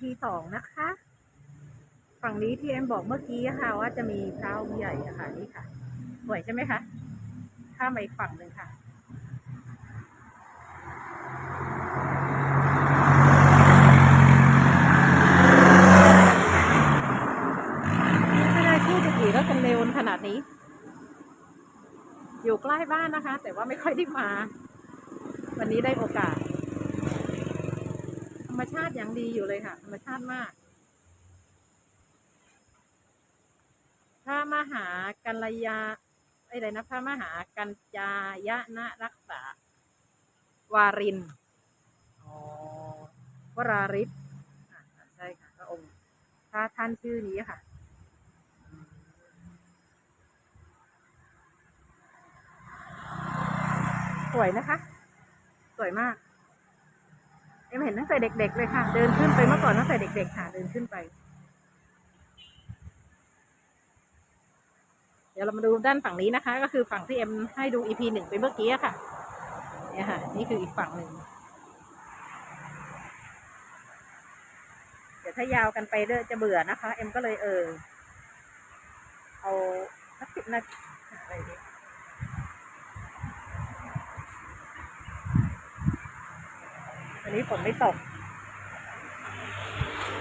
EP สองนะคะ ฝั่งนี้ที่เอ็มบอกเมื่อกี้ค่ะ ว่าจะมีพระองค์ใหญ่อะค่ะนี่ค่ะสวยใช่ไหมคะข้ามไปฝั่งหนึ่งค่ะไม่ได้พูดจะขี่รถกันเร็วขนาดนี้ อยู่ใกล้บ้านนะคะ แต่ว่าไม่ค่อยได้มา วันนี้ได้โอกาส มชาติอย่างดีอยู่เลยค่ะ ธรรมชาติมาก พระมหากัลยาไอ้ไรนะพระมหากัญจายนะรักษา วารินอ๋อวราริศอะใช่ค่ะพระองค์พระท่านชื่อนี้ค่ะสวยนะคะ สวยมาก เอ็มเห็นตั้งแต่เด็ก ๆ เลยค่ะ เดินขึ้นไปเมื่อก่อนตั้งแต่เด็ก ๆ ค่ะ เดินขึ้นไป เดี๋ยวเรามาดูด้านฝั่งนี้นะคะ ก็คือฝั่งที่เอ็มให้ดู EP หนึ่งไปเมื่อกี้ค่ะ เนี่ยค่ะ นี่คืออีกฝั่งหนึ่งเดี๋ยวถ้ายาวกันไปเด้อจะเบื่อนะคะ เอ็มก็เลยเออเอาสักสิบนาทีอะไรดี วันนี้ฝนไม่ตก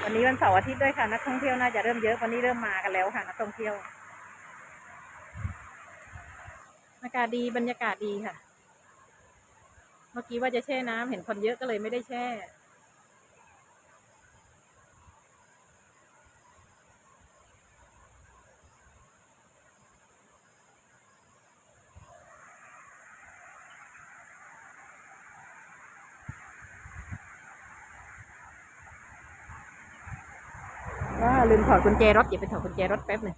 วันนี้วันเสาร์อาทิตย์ด้วยค่ะ นักท่องเที่ยวน่าจะเริ่มเยอะ วันนี้เริ่มมากันแล้วค่ะ นักท่องเที่ยว อากาศดีบรรยากาศดีค่ะ เมื่อกี้ว่าจะแช่น้ำเห็นคนเยอะก็เลยไม่ได้แช่ ว่าลืมถอดกุญแจรถอย่าไปถอดกุญแจรถแป๊บหนึ่ง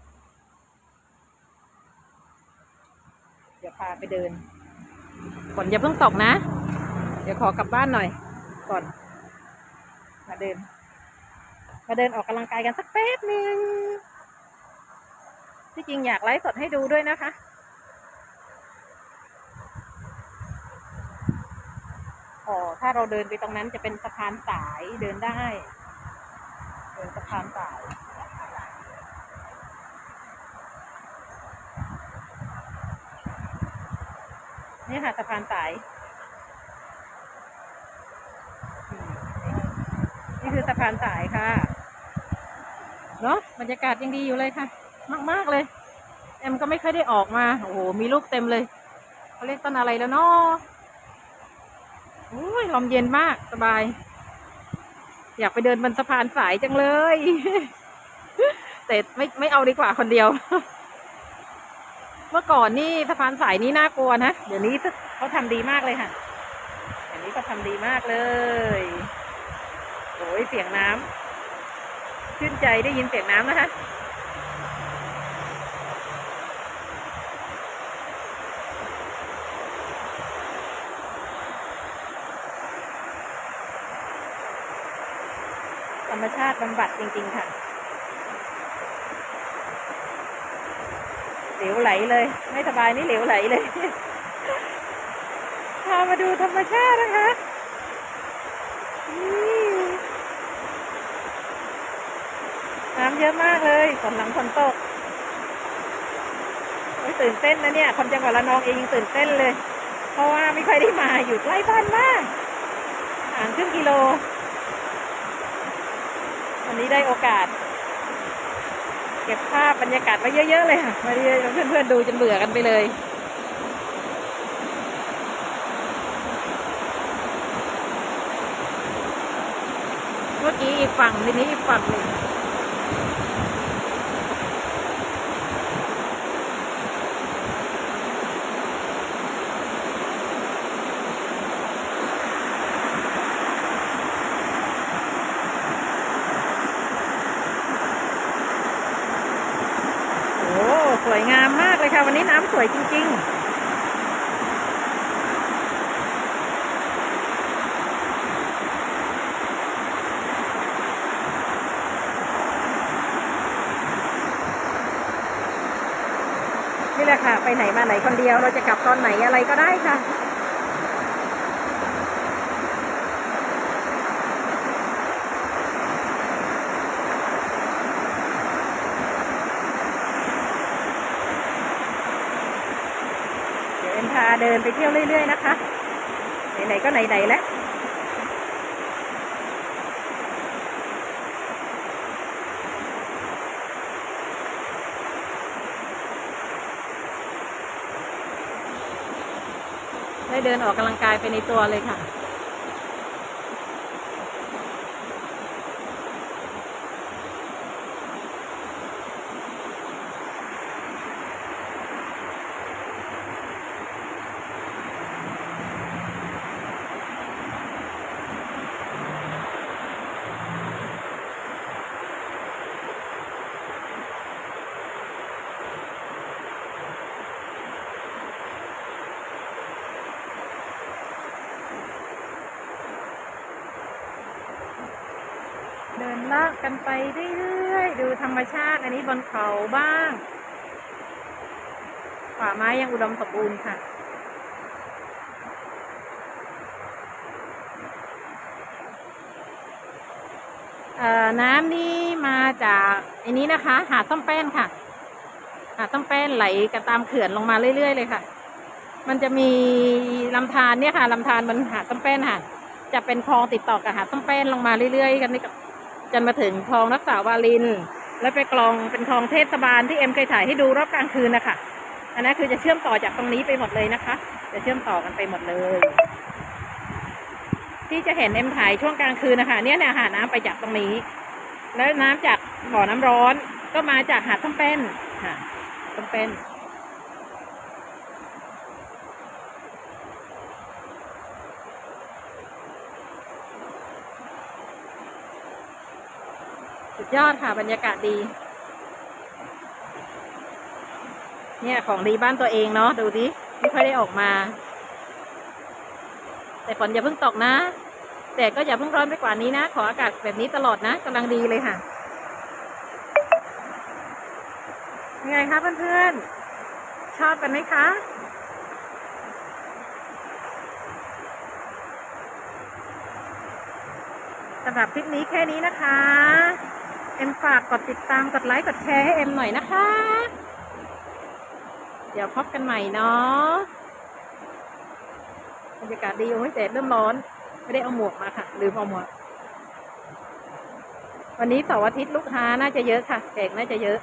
เดี๋ยวพาไปเดินฝนอย่าเพิ่งตกนะ เดี๋ยวขอกลับบ้านหน่อย ก่อน มาเดิน มาเดินออกกำลังกายกันสักแป๊บหนึ่งที่จริงอยากไลฟ์สดให้ดูด้วยนะคะอ๋อถ้าเราเดินไปตรงนั้นจะเป็นสะพานสายเดินได้ เนสะพานสายนี่ค่ะสะพานสาย นี่คือสะพานสายค่ะ เนาะบรรยากาศยังดีอยู่เลยค่ะ มาก ๆ เลย แอมก็ไม่เคยได้ออกมา โอ้โห มีลูกเต็มเลย เขาเรียกต้นอะไรแล้วเนาะโอ้ยลมเย็นมาก สบาย อยากไปเดินบนสะพานสายจังเลย แต่ไม่ไม่เอาดีกว่าคนเดียว เมื่อก่อนนี่สะพานสายนี้น่ากลัวนะ เดี๋ยวนี้เขาทำดีมากเลยค่ะเดี๋ยวนี้เขาทำดีมากเลยโอ้ยเสียงน้ำชื่นใจได้ยินเสียงน้ำนะคะ ธรรมชาติบำบัดจริง ๆ ค่ะเหลวไหลเลย ไม่สบายนี่เหลวไหลเลย พามาดูธรรมชาตินะคะน้ำเยอะมากเลยฝนหลังฝนตกโอ้ยตื่นเต้นนะเนี่ย คนจังหวัดระนองเองยังตื่นเต้นเลย เพราะว่าไม่ค่อยได้มาอยู่ใกล้บ้านมากห่างครึ่งกิโล วันนี้ได้โอกาส เก็บภาพบรรยากาศไว้เยอะๆเลยค่ะมาดีเพื่อนๆดูจนเบื่อกันไปเลยเมื่อกี้อีกฝั่งทีนี้อีกฝั่งหนึ่งโอ้สวยงามมากเลยค่ะ วันนี้น้ำสวยจริง ๆนี่แหละค่ะ ไปไหนมาไหนคนเดียว เราจะกลับตอนไหนอะไรก็ได้ค่ะ น เดินไปเที่ยวเรื่อย ๆ นะคะ ไหนๆก็ไหนๆแล้วได้เดินออกกำลังกายไปในตัวเลยค่ะ กันไปเรื่อยๆดูธรรมชาติ อันนี้บนเขาบ้างป่าไม้ยังอุดมสมบูรณ์ค่ะ น้ำนี่มาจากอันนี้นะคะ หาดส้มแป้นค่ะ หาดส้มแป้นไหลกันตามเขื่อนลงมาเรื่อยๆเลยค่ะ มันจะมีลำธารเนี่ยค่ะลำธารมันหาดส้มแป้นค่ะจะเป็นคลองติดต่อกับหาดส้มแป้นลงมาเรื่อยๆ กันนี่ก็ จนมาถึงคลองรักษาวาลิน แล้วไปกลองเป็นคลองเทศบาลที่เอ็มเคยถ่ายให้ดูรอบกลางคืนนะคะอันนั้นคือจะเชื่อมต่อจากตรงนี้ไปหมดเลยนะคะ จะเชื่อมต่อกันไปหมดเลย ที่จะเห็นเอ็มถ่ายช่วงกลางคืนนะคะเนี่ยเนี่ยหาน้ำไปจากตรงนี้ แล้วน้ำจากบ่อน้ำร้อนก็มาจากหาดส้มแป้นค่ะส้มแป้น สุดยอดค่ะบรรยากาศดี เนี่ยของดีบ้านตัวเองเนาะดูดิไม่ค่อยได้ออกมา แต่ฝนอย่าเพิ่งตกนะ แต่ก็อย่าเพิ่งร้อนไปกว่านี้นะ ขออากาศแบบนี้ตลอดนะกำลังดีเลยค่ะยังไงคะเพื่อนๆ ชอบกันไหมคะสำหรับคลิปนี้แค่นี้นะคะ อ็มฝากกดติดตามกดไลค์กดแชร์ให้เอ็มหน่อยนะคะ เดี๋ยวพบกันใหม่เนาะบรรยากาศดีโอ้ยแต่เริ่มร้อน ไม่ได้เอาหมวกมาค่ะ ลืมเอาหมวก วันนี้เสาร์อาทิตย์ลูกค้าน่าจะเยอะค่ะแขกน่าจะเยอะ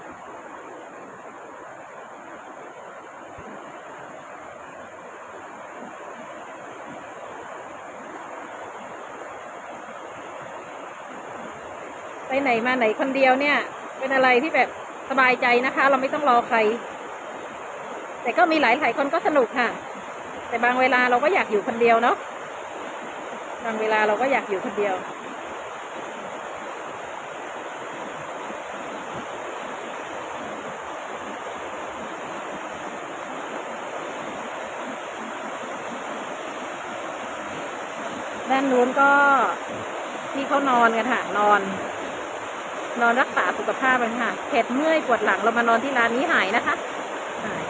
ไปไหนมาไหนคนเดียวเนี่ย เป็นอะไรที่แบบสบายใจนะคะ เราไม่ต้องรอใคร แต่ก็มีหลายหลายคนก็สนุกค่ะ แต่บางเวลาเราก็อยากอยู่คนเดียวเนาะบางเวลาเราก็อยากอยู่คนเดียวด้านนู้นก็ที่เขานอนกันค่ะนอน นอนรักษาสุขภาพกันค่ะเข็ดเมื่อยปวดหลังเรามานอนที่ร้านนี้หายนะคะ หาย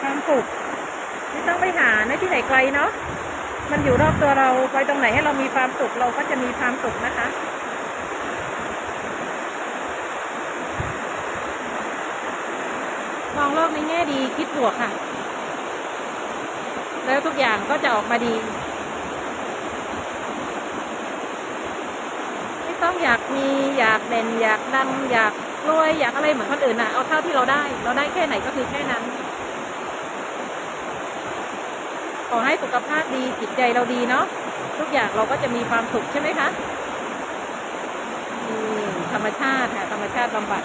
ความสุขไม่ต้องไปหาในที่ไหนไกล เนาะมันอยู่รอบตัวเราไปตรงไหนให้เรามีความสุขเราก็จะมีความสุขนะคะมองโลกในแง่ดีคิดบวกค่ะ แล้วทุกอย่างก็จะออกมาดี ไม่ต้องอยากมีอยากเด่นอยากดังอยากรวยอยากอะไรเหมือนคนอื่นนะเอาเท่าที่เราได้ เราได้แค่ไหนก็คือแค่นั้น ขอให้สุขภาพดีจิตใจเราดีเนาะทุกอย่างเราก็จะมีความสุขใช่ไหมคะธรรมชาติค่ะธรรมชาติบำบัด